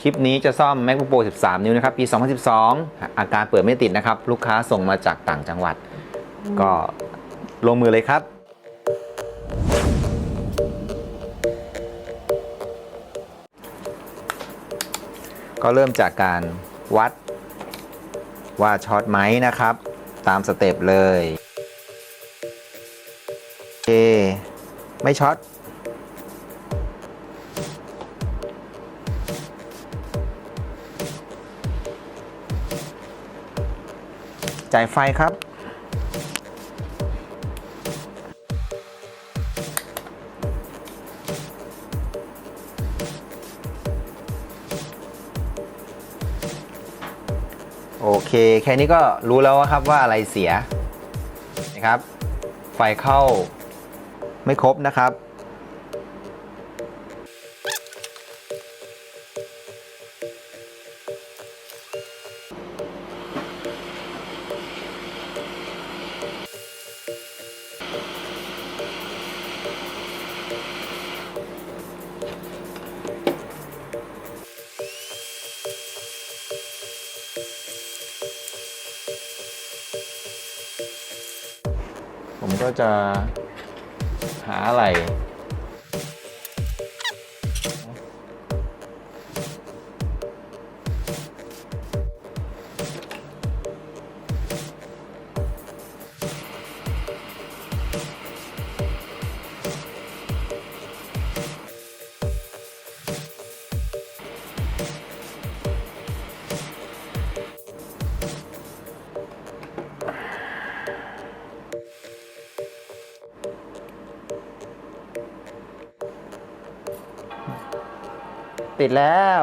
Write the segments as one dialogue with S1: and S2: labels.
S1: คลิปนี้จะซ่อม MacBook Pro 13 นิ้วนะครับ ปี 2012 อาการเปิดไม่ติดนะครับ ลูกค้าส่งมาจากต่างจังหวัด ก็ลงมือเลยครับ ก็เริ่มจากการวัดว่าช็อตไหมนะครับ ตามสเต็ปเลย โอเค ไม่ช็อต จ่ายไฟครับ โอเค แค่นี้ก็รู้แล้วครับว่าอะไรเสียนะครับ ไฟเข้าไม่ครบนะครับ ผมก็จะหาอะไร ติดแล้ว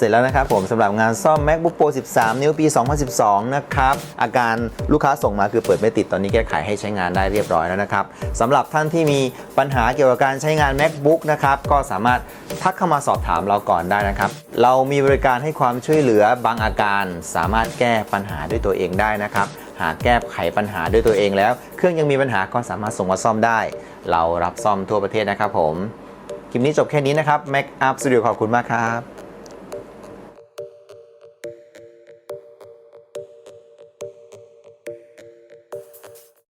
S1: เสร็จแล้วนะครับผมสำหรับงานซ่อม MacBook Pro 13 นิ้วปี 2012 นะครับ อาการลูกค้าส่งมาคือเปิดไม่ติดตอนนี้แก้ไขให้ใช้งานได้เรียบร้อยแล้วนะครับสำหรับท่านที่มีปัญหาเกี่ยวกับการใช้งาน MacBook นะครับก็สามารถทักเข้ามาสอบถามเราก่อนได้นะครับ เรามีบริการให้ความช่วยเหลือบางอาการ สามารถแก้ปัญหาด้วยตัวเองได้นะครับหากแก้ไขปัญหาด้วยตัวเองแล้ว เครื่องยังมีปัญหาก็สามารถส่งมาซ่อมได้ เรารับซ่อมทั่วประเทศนะครับผม คลิปนี้จบแค่นี้นะครับ Mac Up Studio ขอบคุณมากครับ